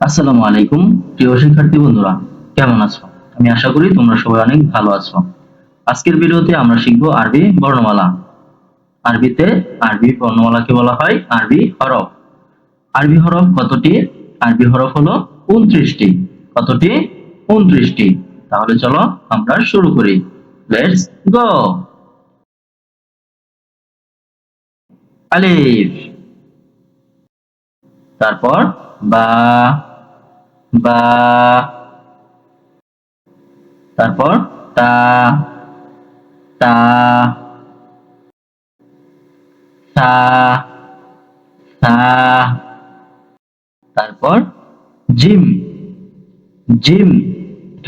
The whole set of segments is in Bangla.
আসসালামু আলাইকুম, প্রিয় শিক্ষার্থী বন্ধুরা, কেমন আছো? আমি আশা করি তোমরা সবাই অনেক ভালো আছো। আজকের ভিডিওতে আমরা শিখব আরবি বর্ণমালা। আরবিতে আরবি বর্ণমালাকে বলা হয় আরবি হরফ। আরবি হরফ কতটি? আরবি হরফ হলো উনত্রিশটি। কতটি? উনত্রিশটি। তাহলে চলো আমরা শুরু করি। লেটস গো আলিফ। তারপর বা বা। তারপর তা তা। সা সা। তারপর জিম। জিম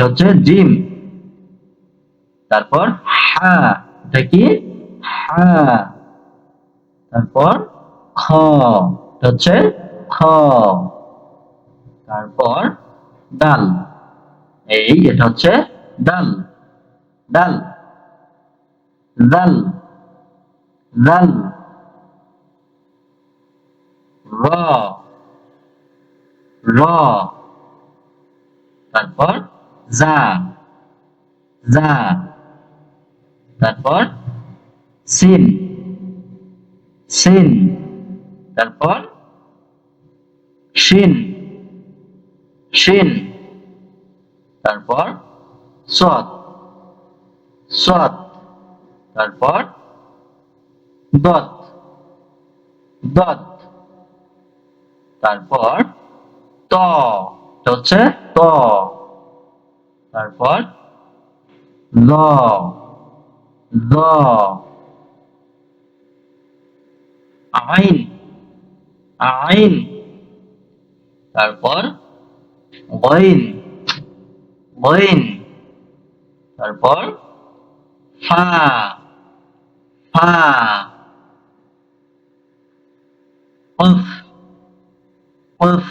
হচ্ছে জিম। তারপর হা, এটা কি? হা। তারপর খ এটা হচ্ছে খ। তারপর ডাল। এই এটা হচ্ছে ডাল। ডাল। ডাল। ডাল। র। র। তারপর জা জা তারপর সিন সিন। তারপর? শিন শিন তারপর? সৎ। সৎ। তারপর? দত দত তারপর? ত হচ্ছে ত। তারপর? ল। ল। আইন আইন। তারপর গইন গইন তারপর ফা ফা। উফ উফ।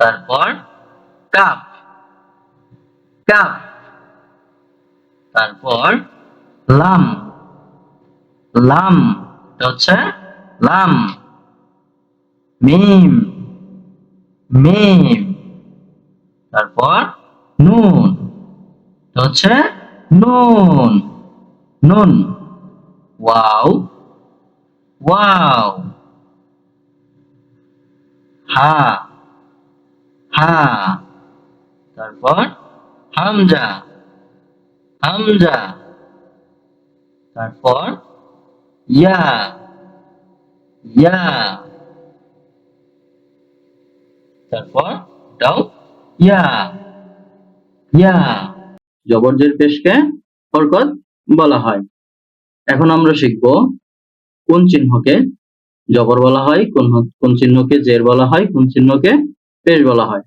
তারপর কাপ কাপ। তারপর লাম লাম। এটা হচ্ছে লাম, মিম মিম। তারপর নুন, এটা হচ্ছে নুন নুন। Wow wow. হা হা। তারপর হামজা হামজা। তারপর ইয়া ইয়া তারপর দাও ইয়া ইয়া জবরজের পেশকে হরকত বলা হয়। এখন আমরা শিখব কোন চিহ্নকে জবর বলা হয়, কোন কোন চিহ্নকে জের বলা হয়, কোন চিহ্নকে পেশ বলা হয়।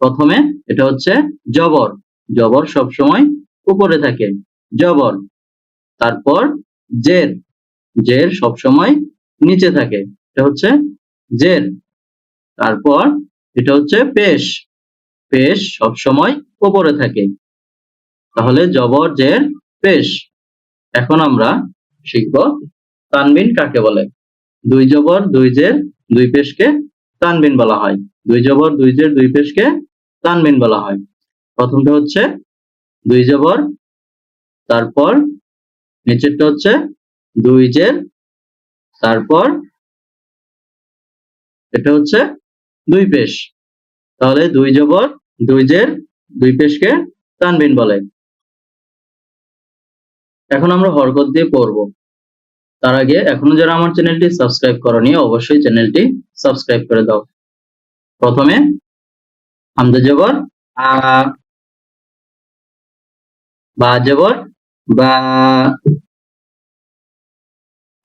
প্রথমে এটা হচ্ছে জবর। জবর সব সময় উপরে থাকে। জবর। তারপর জের। জের সব সময় নিচে থাকে। এটা হচ্ছে জের। তারপর এটা হচ্ছে পেশ। পেশ সব সময় উপরে থাকে। তাহলে জবর, জের, পেশ। এখন আমরা শিখব তানবিন কাকে বলে। দুই জবর, দুই জের, দুই পেশকে তানবিন বলা হয়। দুই জবর, দুই জের, দুই পেশকে তানবিন বলা হয়। প্রথমটা হচ্ছে দুই জবর, তারপর নিচেরটা হচ্ছে দুই জের তারপর এটা হচ্ছে দুই পেশ। তাহলে দুই জবর দুই জের দুই পেশকে তানবিন বলে। এখন আমরা হরকত দিয়ে পড়ব। তার আগে এখনও যারা আমার চ্যানেলটি সাবস্ক্রাইব করনি, অবশ্যই চ্যানেলটি সাবস্ক্রাইব করে দাও। প্রথমে হামজা জবর আ, বা জবর বা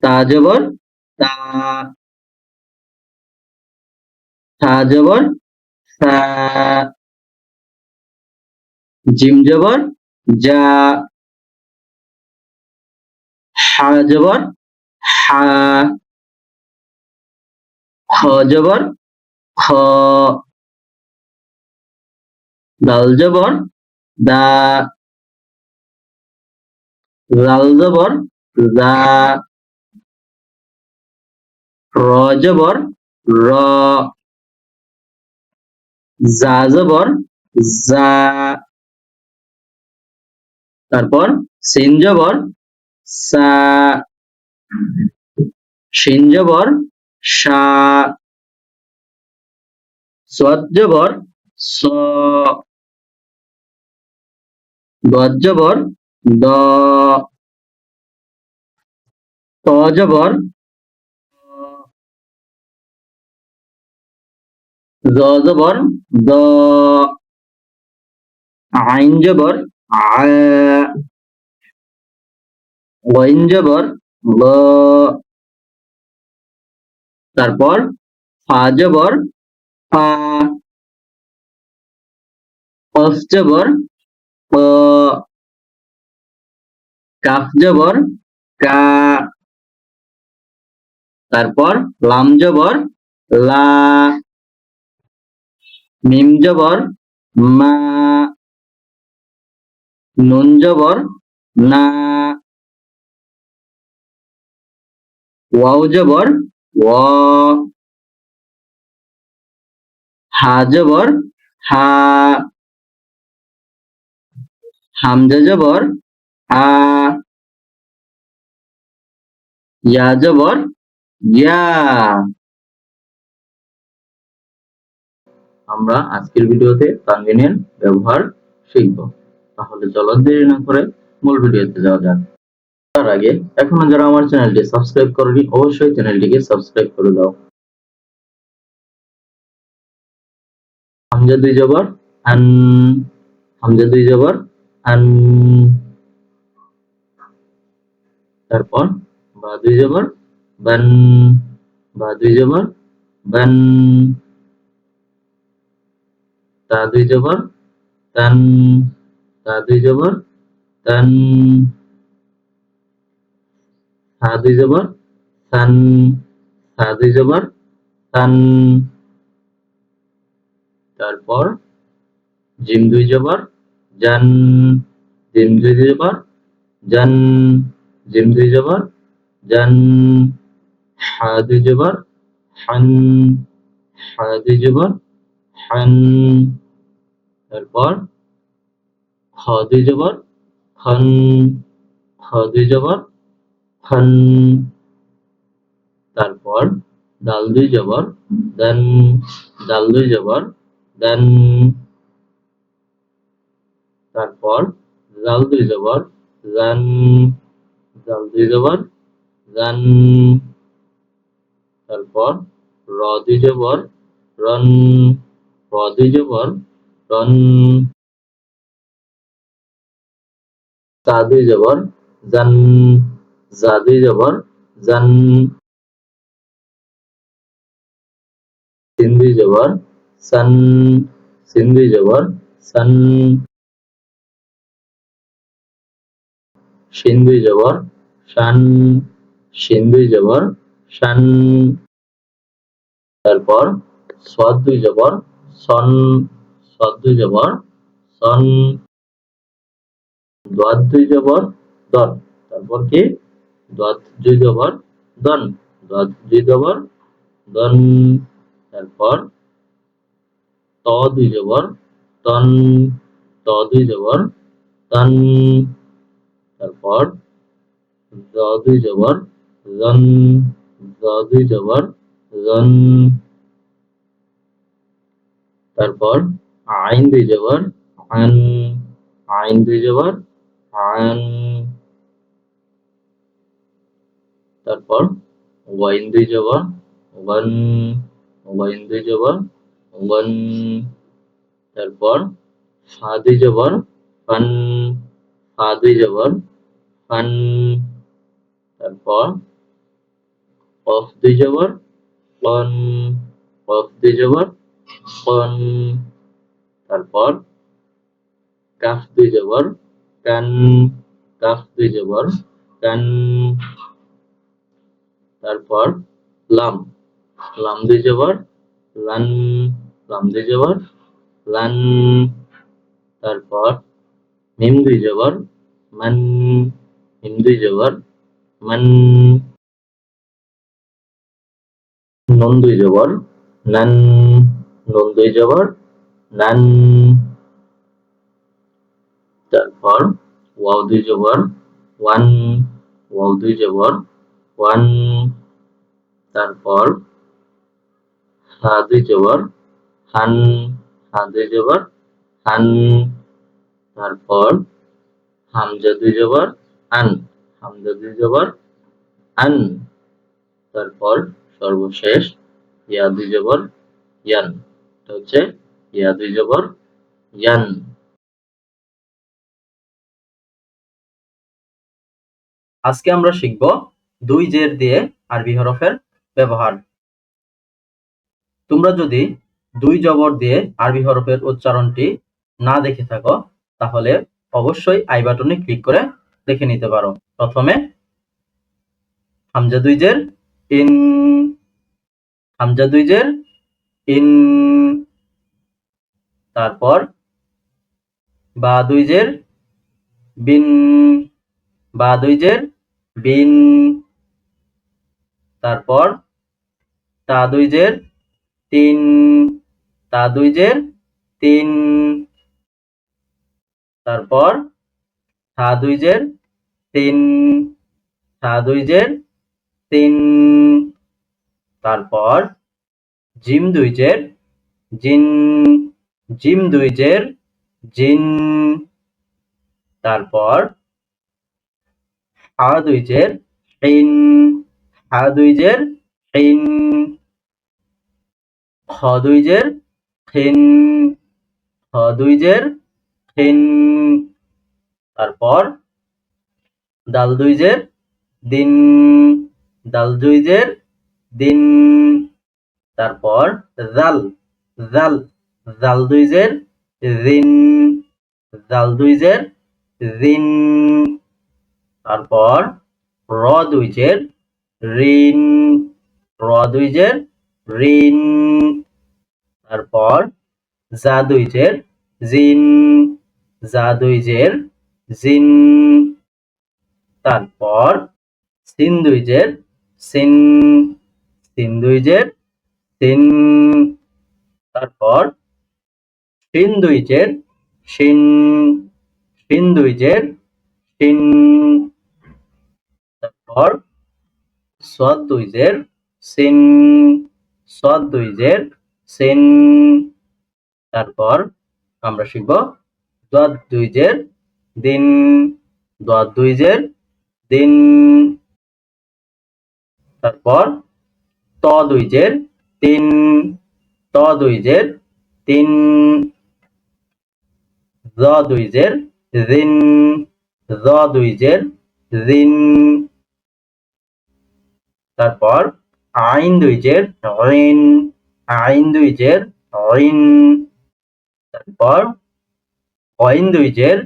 তা জবর তা জিম জবর, যা, হা জবর, হা, খ জবর, খ দাল জবর দা লাল জবর জা র জবর র জবর জা, তারপর সিন সা শিন শা সদ স দদ দ ত জবর জবর, দ আইন জবর, আ গইন জবর, গ তারপর ফা জবর, ফা কফ জবর কাফ জবর, কা তারপর লাম জবর, লা মিম জবর মা, নুন জবর না, ওয়াও জবর ও, হা জবর হা, হামজা জবর আ জবর ইয়া। আমরা আজকের ভিডিওতে তানবিনের ব্যবহার শিখব। তাহলে চলো দেরি না করে মূল ভিডিওতে যাওয়া যাক। তার আগে এখনও যারা আমার চ্যানেলটি সাবস্ক্রাইব করেনি, অবশ্যই চ্যানেলটিকে সাবস্ক্রাইব করে দাও। হামজা দুই জবর আন হামজা দুই জবর আন তারপর বা দুই জবর, বান, বা দুই জবর, বান। তা দুই জবর, তান, তা দুই জবর, তান, সা দুই জবর, সান, সা দুই জবর সান তারপর জিম দুই জবর, জান, জিম দুই জবর, জান, জিম দুই জবর, জান হা দুই জবর, হান হা দুই জবর হান তারপর খ দুই জবর খন খ দুই জবর খন তারপর ডাল দুই জবর দেন ডাল দুই জবর দেন তারপর জাল দুই জবর জান জাল দুই জবর জান তারপর র দুই জবর রন র দুই জবর রন তা দুই জবর জান জা দুই জবর জান সিন জবর সান সিন জবর সান শিন জবর শান শিন জবর শান তারপর সদ দুই জবর সন সদ দুই জবর, সন দোয়াত দুই জবর, দন। তারপর কি? দোয়াত দুই জবর, দন। জবর, দন। তারপর ত দুই তন ত দুই তন তারপর জ দুই জবর জন জ দুই জন তারপর আইন দুই জবর আন আইন দুই জবর আন তারপর ওয়াইন দুই জবর ওয়ান ওয়াইন দুই জবর ওয়ান তারপর ফা দুই জবর, ফান, ফা দুই জবর, ফান, তারপর কফ দুই জবর কন কফ দুই জবর কন তারপর কাফ দুই জবর, কান, কাফ দুই জবর, কান, তারপর লাম লাম দুই জবর, লান, লাম দুই জবর, লান, তারপর মিম দুই জবর, মান, মিম দুই জবর, মান, নুন দুই জবর, নান নুন দুই জবর, নান। তারপর ওয়াও দুই জবর, ওয়ান। ওয়াও দুই জবর, ওয়ান। তারপর হা দুই জবর, হান। হা দুই জবর, হান। তারপর হামজা দুই জবর, আন। হামজা দুই জবর, আন। তারপর সর্বশেষ ইয়া দুই জবর, ইয়ান। এটা হচ্ছে ইয়া দুই জবর ইয়ান। আজকে আমরা শিখব দুই জের দিয়ে আরবি হরফের ব্যবহার। তোমরা যদি দুই জবর দিয়ে আরবি হরফের উচ্চারণটি না দেখে থাকো, তাহলে অবশ্যই আই বাটনে ক্লিক করে দেখে নিতে পারো। প্রথমে হামজা দুই জের, ইন। হামজা দুই জের ইন, তারপর বা দুই জের বিন বা দুই জের বিন, তারপর তা দুই তিন তা দুই তিন, তারপর থা দুই জের তিন থা দুই জের তিন, তারপর জিম দুই জের জিন জিম দুই জের জিন, তারপর হা দুই জের হিন হা দুই জের হিন খ দুই জের খিন খ দুই খিন তারপর দাল দুই জের দিন দাল দুই জের দিন তারপর জাল জাল জাল দুই জের রিন জাল দুই জের রিন তারপর র দুই জের রিন র দুই জের রিন তারপর জা দুই জের, জিন। জা দুই জের, জিন। তারপর সিন দুই জের, সিন। সিন দুই সিন তারপর শিন দুই জের শিন শিন দুই জের শিন তারপর সদ দুই জের সিন সদ দুই জের সিন তারপর আমরা শিখব দদ দুই জের দিন দদ দুই জের দিন তারপর ত দুই জের তিন ত দুই জের, তিন জ দুই জের রিন জ দুই জের রিন তারপর আইন দুই জের, ঋণ আইন দুই জের, ঋণ তারপর কইন দুই জের,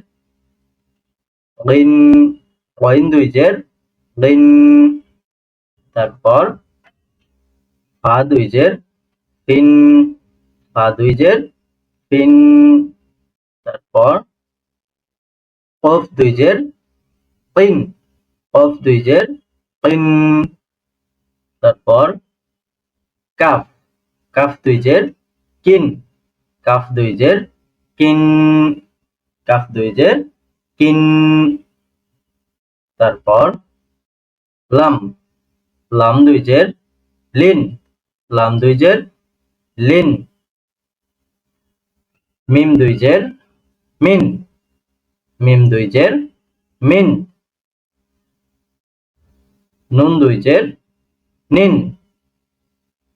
ঋণ কইন দুই জের, ঋণ তারপর ফা দুই জের ফিন ফা দুই জের ফিন তারপর কফ দুই জের কিন কফ দুই জের কিন তারপর কাফ কাফ দুই জের কিন কাফ দুই জের কিন কাফ দুই জের কিন, তারপর লাম লাম দুই জের লিন। লাম দুই জের লিন। মিম দুই জের মিন। মিম দুই জের মিন। নুন দুই জের নিন।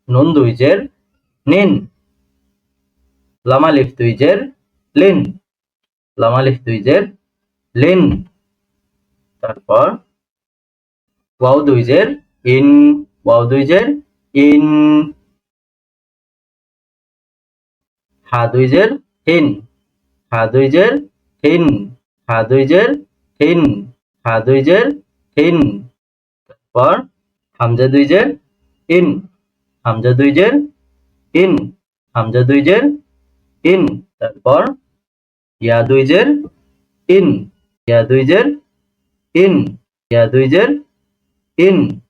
নুন দুই জের নিন। লামালিফ দুই জের লিন। লামালিফ দুই জের লিন। তারপর ওয়াও দুই জের ইন। ওয়াও দুই জের ইন হা দুই জের হিন হা দুই জের হিন হা দুই জের হিন হা দুই জের হিন তারপর হামজা দুই জের ইন হামজা দুই জের ইন হামজা দুই জের ইন তারপর ইয়া দুই জের ইন ইয়া দুই জের ইন ইয়া দুই জের in.